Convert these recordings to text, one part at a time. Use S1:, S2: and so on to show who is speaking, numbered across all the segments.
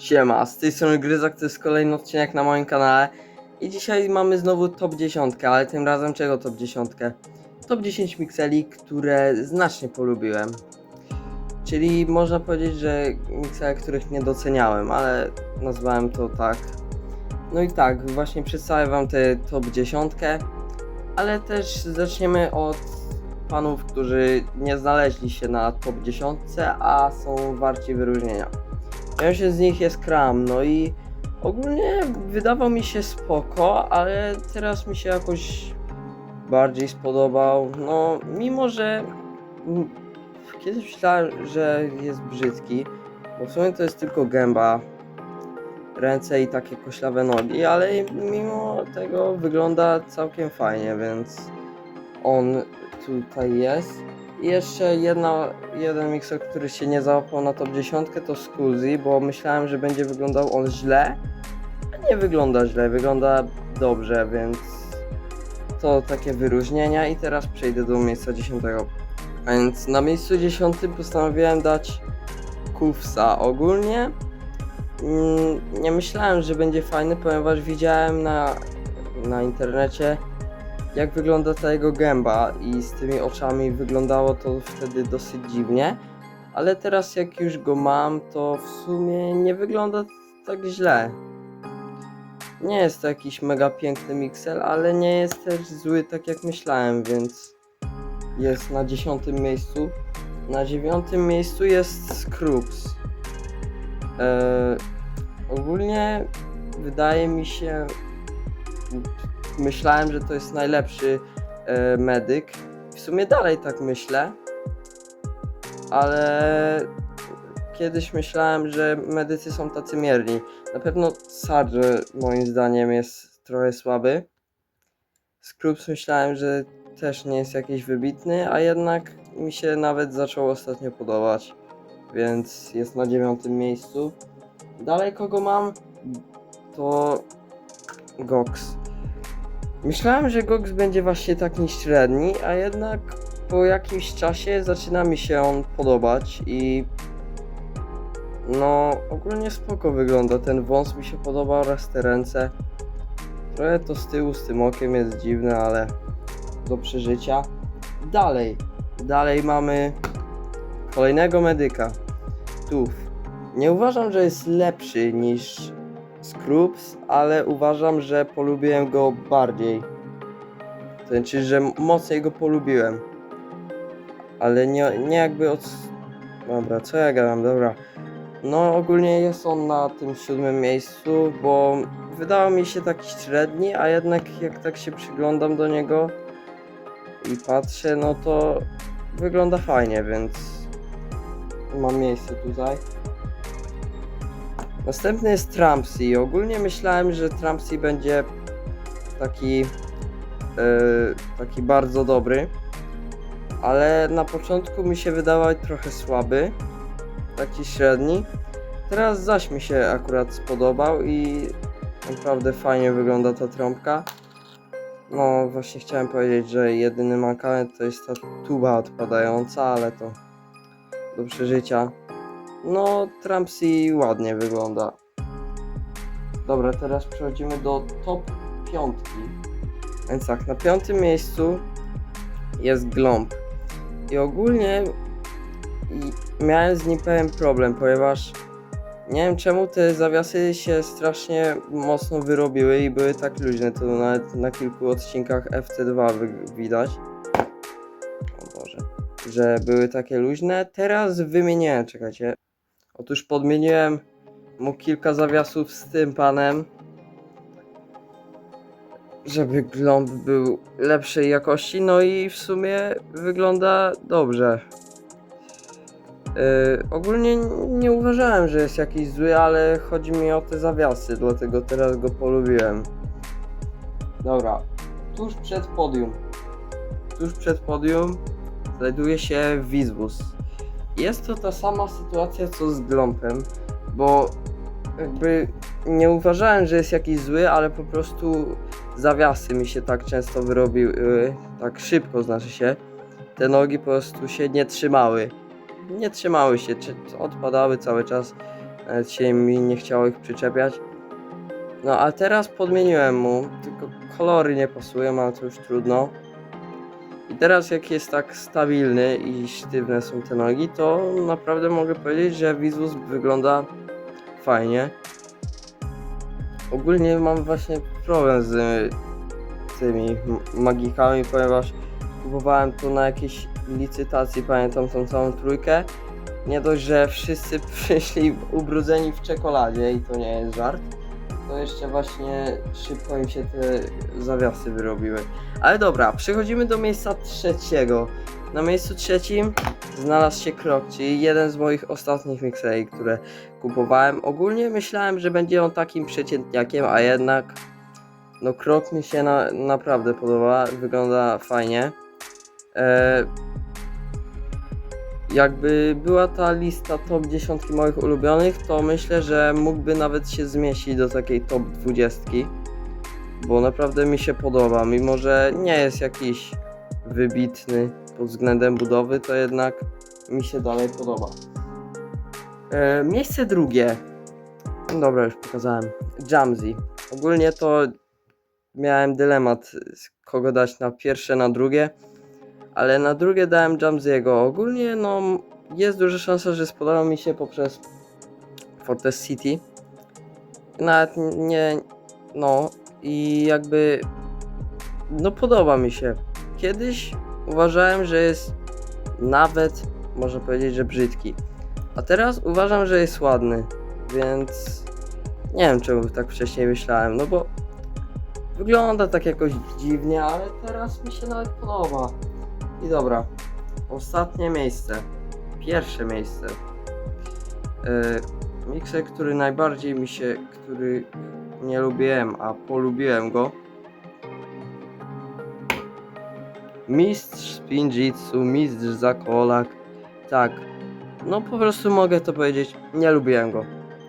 S1: Siema, z tej strony Gryzak, to jest kolejny odcinek na moim kanale i dzisiaj mamy znowu top 10, ale tym razem czego top 10? Top 10 mikseli, które znacznie polubiłem. Czyli można powiedzieć, że miksele, których nie doceniałem, ale nazwałem to tak. No i tak, właśnie przedstawię wam tę top 10, ale też zaczniemy od panów, którzy nie znaleźli się na top 10, a są warci wyróżnienia. Pierwszy z nich jest Kram, no i ogólnie wydawał mi się spoko, ale teraz mi się jakoś bardziej spodobał. No, mimo że kiedyś myślałem, że jest brzydki, bo w sumie to jest tylko gęba, ręce i takie koślawe nogi, ale mimo tego wygląda całkiem fajnie, więc on tutaj jest. Jeszcze jedna, jeden mikser, który się nie załapał na top 10 to Scusi, bo myślałem, że będzie wyglądał on źle, a nie wygląda źle, wygląda dobrze, więc to takie wyróżnienia i teraz przejdę do miejsca 10. A więc na miejscu 10 postanowiłem dać Kufsa. Ogólnie mm, nie myślałem, że będzie fajny, ponieważ widziałem na, na internecie jak wygląda ta jego gęba i z tymi oczami wyglądało to wtedy dosyć dziwnie, ale teraz jak już go mam, to w sumie nie wygląda tak źle. Nie jest to jakiś mega piękny miksel, ale nie jest też zły tak jak myślałem, więc jest na dziesiątym miejscu. Na dziewiątym miejscu jest Scrubs. Eee, ogólnie wydaje mi się, myślałem, że to jest najlepszy e, medyk. W sumie dalej tak myślę, ale kiedyś myślałem, że medycy są tacy mierni. Na pewno Sarge moim zdaniem jest trochę słaby. Scrubs myślałem, że też nie jest jakiś wybitny, a jednak mi się nawet zaczął ostatnio podobać, więc jest na dziewiątym miejscu. Dalej kogo mam? To Gox. Myślałem, że Gox będzie właśnie taki średni, a jednak po jakimś czasie zaczyna mi się on podobać i no ogólnie spoko wygląda. Ten wąs mi się podoba oraz te ręce. Trochę to z tyłu z tym okiem jest dziwne, ale do przeżycia. Dalej, dalej mamy kolejnego medyka. Tuf. Nie uważam, że jest lepszy niż Scrubs, ale uważam, że polubiłem go bardziej. To znaczy, że mocniej go polubiłem. Ale nie, nie jakby od... Dobra, co ja gadam, dobra. No ogólnie jest on na tym siódmym miejscu, bo wydawał mi się taki średni, a jednak jak tak się przyglądam do niego i patrzę, no to wygląda fajnie, więc mam miejsce tutaj. Następny jest Trumpsy. Ogólnie myślałem, że Trumpsy będzie taki, e, taki bardzo dobry, ale na początku mi się wydawał trochę słaby, taki średni. Teraz zaś mi się akurat spodobał i naprawdę fajnie wygląda ta trąbka. No właśnie chciałem powiedzieć, że jedyny mankament to jest ta tuba odpadająca, ale to do przeżycia. No, Trumpsy ładnie wygląda. Dobra, teraz przechodzimy do top piątki. Więc tak, na piątym miejscu jest Glomb. I ogólnie miałem z nim pewien problem, ponieważ nie wiem czemu te zawiasy się strasznie mocno wyrobiły i były tak luźne. To nawet na kilku odcinkach FC2 wy- widać. O Boże. Że były takie luźne. Teraz wymieniłem, czekajcie. Otóż podmieniłem mu kilka zawiasów z tym panem, żeby gląb był lepszej jakości, no i w sumie wygląda dobrze. Yy, ogólnie nie uważałem, że jest jakiś zły, ale chodzi mi o te zawiasy, dlatego teraz go polubiłem. Dobra, tuż przed podium. Tuż przed podium znajduje się Wizbus. Jest to ta sama sytuacja co z Glompem, bo jakby nie uważałem, że jest jakiś zły, ale po prostu zawiasy mi się tak często wyrobiły, tak szybko znaczy się. Te nogi po prostu się nie trzymały. Nie trzymały się, odpadały cały czas. Nawet się mi nie chciało ich przyczepiać. No a teraz podmieniłem mu, tylko kolory nie pasują, ale to już trudno. I teraz jak jest tak stabilny i sztywne są te nogi, to naprawdę mogę powiedzieć, że Wizus wygląda fajnie. Ogólnie mam właśnie problem z y, tymi magikami, ponieważ kupowałem to na jakiejś licytacji, pamiętam tą całą trójkę. Nie dość, że wszyscy przyszli ubrudzeni w czekoladzie i to nie jest żart, to jeszcze właśnie szybko im się te zawiasy wyrobiły. Ale dobra, przechodzimy do miejsca trzeciego. Na miejscu trzecim znalazł się Krok, czyli jeden z moich ostatnich mikseri, które kupowałem. Ogólnie myślałem, że będzie on takim przeciętniakiem, a jednak no Krok mi się na, naprawdę podoba, wygląda fajnie. E, jakby była ta lista top 10 moich ulubionych, to myślę, że mógłby nawet się zmieścić do takiej top 20. Bo naprawdę mi się podoba, mimo że nie jest jakiś wybitny pod względem budowy, to jednak mi się dalej podoba. E, miejsce drugie. Dobra, już pokazałem. Jamzy. Ogólnie to miałem dylemat, kogo dać na pierwsze, na drugie, ale na drugie dałem Jamziego. Ogólnie no jest duża szansa, że spodoba mi się poprzez Fortress City. Nawet nie, no i jakby no podoba mi się. Kiedyś uważałem, że jest nawet można powiedzieć, że brzydki. A teraz uważam, że jest ładny, więc nie wiem czemu tak wcześniej myślałem, no bo wygląda tak jakoś dziwnie, ale teraz mi się nawet podoba. I dobra, ostatnie miejsce, pierwsze miejsce. Yy, mikser, który najbardziej mi się, który nie lubiłem, a polubiłem go. Mistrz Spinjitsu, mistrz Zakolak. Tak, no po prostu mogę to powiedzieć, nie lubiłem go.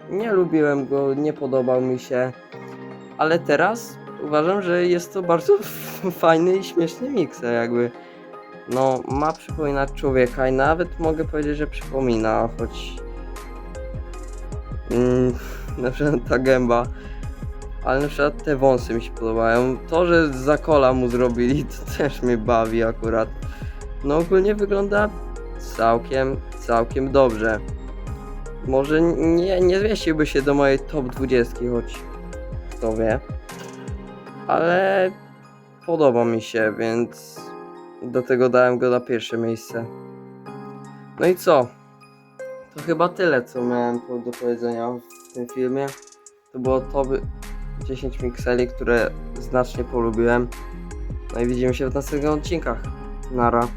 S1: Nie lubiłem go, nie podobał mi się. Ale teraz uważam, że jest to bardzo fajny i śmieszny mikser, jakby. No, ma przypominać człowieka i nawet mogę powiedzieć, że przypomina, choć. Mm, na przykład ta gęba. Ale na przykład te wąsy mi się podobają. To, że z zakola mu zrobili, to też mnie bawi akurat. No ogólnie wygląda całkiem, całkiem dobrze. Może nie, nie zmieściłby się do mojej top 20, choć kto wie. Ale podoba mi się, więc do tego dałem go na pierwsze miejsce. No i co? To chyba tyle, co miałem do powiedzenia w tym filmie. To było top 10 mikseli, które znacznie polubiłem. No i widzimy się w następnych odcinkach. Nara.